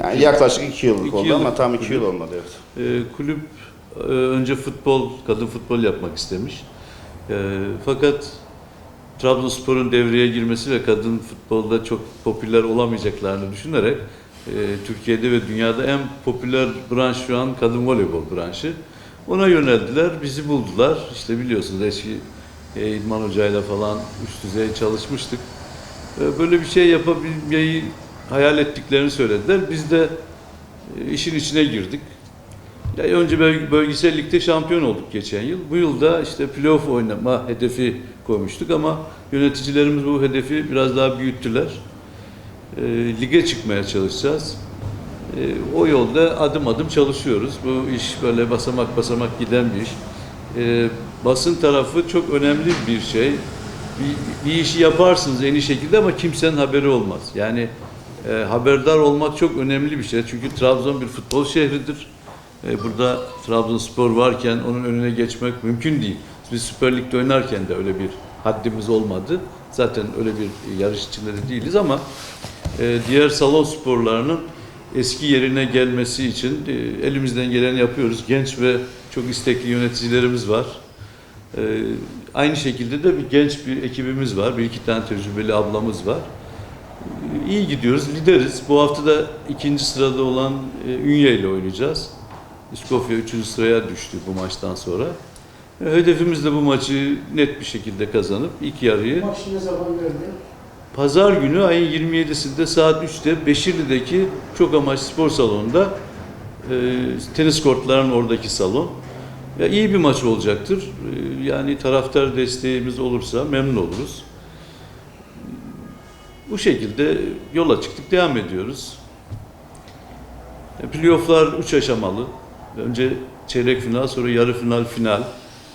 Yani yaklaşık iki yıllık İki oldu yıllık ama tam iki kulüp. yıl olmadı evet. Ee, kulüp e, önce futbol, kadın futbol yapmak istemiş. Ee, fakat Trabzonspor'un devreye girmesi ve kadın futbolda çok popüler olamayacaklarını düşünerek e, Türkiye'de ve dünyada en popüler branş şu an kadın voleybol branşı. Ona yöneldiler, bizi buldular. İşte biliyorsunuz eski e, İdman Hoca'yla falan üst düzey çalışmıştık. Ee, Böyle bir şey yapabilmeyi hayal ettiklerini söylediler. Biz de e, işin içine girdik. Ya önce böl- bölgesel ligde şampiyon olduk geçen yıl. Bu yıl da işte playoff oynama hedefi koymuştuk ama yöneticilerimiz bu hedefi biraz daha büyüttüler. E, lige çıkmaya çalışacağız. E, o yolda adım adım çalışıyoruz. Bu iş böyle basamak basamak giden bir iş. E, basın tarafı çok önemli bir şey. Bir, bir işi yaparsınız en iyi şekilde ama kimsenin haberi olmaz. Yani e, haberdar olmak çok önemli bir şey. Çünkü Trabzon bir futbol şehridir. E, burada Trabzonspor varken onun önüne geçmek mümkün değil. Biz Süper Lig'de oynarken de öyle bir haddimiz olmadı. Zaten öyle bir yarış içinde de değiliz ama e, diğer salon sporlarının eski yerine gelmesi için e, elimizden geleni yapıyoruz. Genç ve çok istekli yöneticilerimiz var. E, aynı şekilde de bir genç bir ekibimiz var. Bir iki tane tecrübeli ablamız var. İyi gidiyoruz, lideriz. Bu hafta da ikinci sırada olan e, Ünye ile oynayacağız. İskopya üçüncü sıraya düştü bu maçtan sonra. E, Hedefimiz de bu maçı net bir şekilde kazanıp ilk yarıyı Maç ne zaman verdi? Pazar günü ayın 27'sinde saat 3'te Beşirli'deki çok amaç spor salonunda e, tenis kortlarının oradaki salon. Ya iyi bir maç olacaktır. E, yani taraftar desteğimiz olursa memnun oluruz. Bu şekilde yola çıktık, devam ediyoruz. E, Playoff'lar 3 aşamalı. Önce çeyrek final, sonra yarı final, final.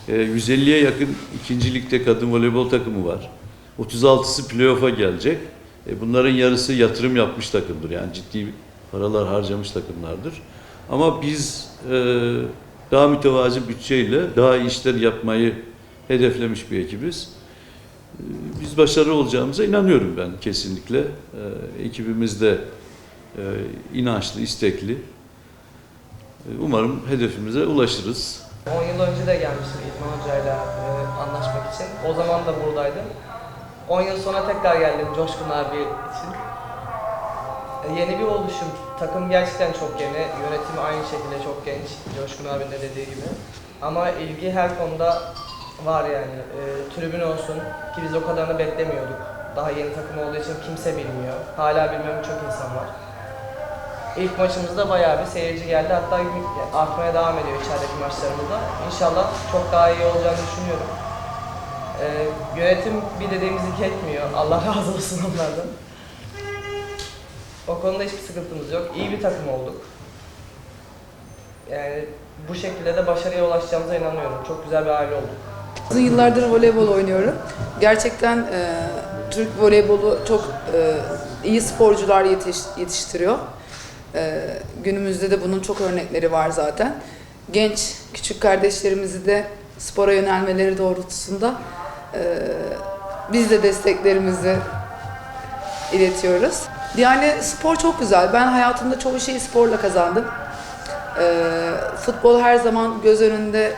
E, 150'ye yakın ikinci ligde kadın voleybol takımı var. 36'sı playoff'a gelecek. E, bunların yarısı yatırım yapmış takımdır. Yani ciddi paralar harcamış takımlardır. Ama biz e, daha mütevazi bütçeyle daha işler yapmayı hedeflemiş bir ekibiz. E, Biz başarılı olacağımıza inanıyorum ben kesinlikle. E, ekibimiz de e, inançlı, istekli. E, Umarım hedefimize ulaşırız. 10 yıl önce de gelmiştim İdman Hoca'yla e, anlaşmak için. O zaman da buradaydım. 10 yıl sonra tekrar geldim Coşkun abi için. E, yeni bir oluşum. Takım gerçekten çok yeni. Yönetimi aynı şekilde çok genç. Coşkun abinin de dediği gibi. Ama ilgi her konuda var yani. E, tribün olsun ki biz o kadarını beklemiyorduk. Daha yeni takım olduğu için kimse bilmiyor. Hala bilmeyen çok insan var. İlk maçımızda bayağı bir seyirci geldi. Hatta artmaya devam ediyor içerideki maçlarımızda. İnşallah çok daha iyi olacağını düşünüyorum. Ee, yönetim bir dediğimizi etmiyor. Allah razı olsun onlardan. O konuda hiçbir sıkıntımız yok. İyi bir takım olduk. Yani bu şekilde de başarıya ulaşacağımıza inanıyorum. Çok güzel bir aile olduk. Uzun yıllardır voleybol oynuyorum. Gerçekten e, Türk voleybolu çok e, iyi sporcular yetiş- yetiştiriyor. E, günümüzde de bunun çok örnekleri var zaten. Genç küçük kardeşlerimizi de spora yönelmeleri doğrultusunda e, biz de desteklerimizi iletiyoruz. Yani spor çok güzel. Ben hayatımda çoğu şeyi sporla kazandım. E, futbol her zaman göz önünde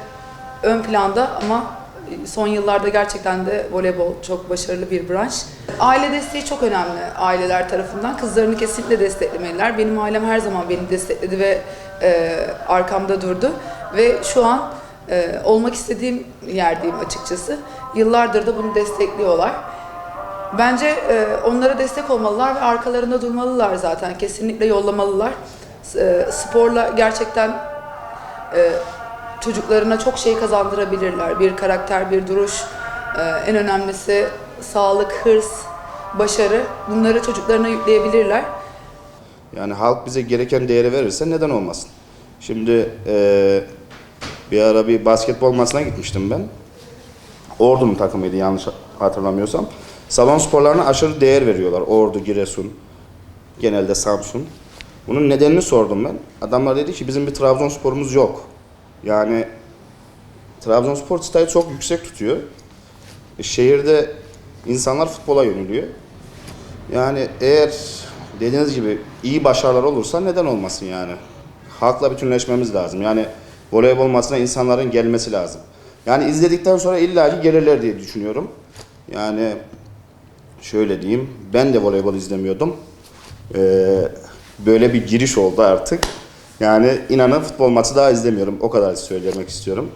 ön planda ama son yıllarda gerçekten de voleybol çok başarılı bir branş. Aile desteği çok önemli aileler tarafından. Kızlarını kesinlikle desteklemeliler. Benim ailem her zaman beni destekledi ve e, arkamda durdu. Ve şu an e, olmak istediğim yerdeyim açıkçası. Yıllardır da bunu destekliyorlar. Bence e, onlara destek olmalılar ve arkalarında durmalılar zaten. Kesinlikle yollamalılar. E, sporla gerçekten e, çocuklarına çok şey kazandırabilirler. Bir karakter, bir duruş, e, en önemlisi sağlık, hırs, başarı. Bunları çocuklarına yükleyebilirler. Yani halk bize gereken değeri verirse neden olmasın? Şimdi eee, bir ara bir basketbol maçına gitmiştim ben. Ordu'nun takımıydı yanlış hatırlamıyorsam. Salon sporlarına aşırı değer veriyorlar. Ordu, Giresun, genelde Samsun. Bunun nedenini sordum ben. Adamlar dedi ki bizim bir Trabzonsporumuz yok. Yani Trabzonspor çıtayı çok yüksek tutuyor. E, şehirde insanlar futbola yöneliyor. Yani eğer dediğiniz gibi iyi başarılar olursa neden olmasın yani. Halkla bütünleşmemiz lazım. Yani voleybol maçına insanların gelmesi lazım. Yani izledikten sonra illaki gelirler diye düşünüyorum. Yani şöyle diyeyim, ben de voleybol izlemiyordum. Ee, böyle bir giriş oldu artık. Yani inanın futbol maçı daha izlemiyorum. O kadar söylemek istiyorum.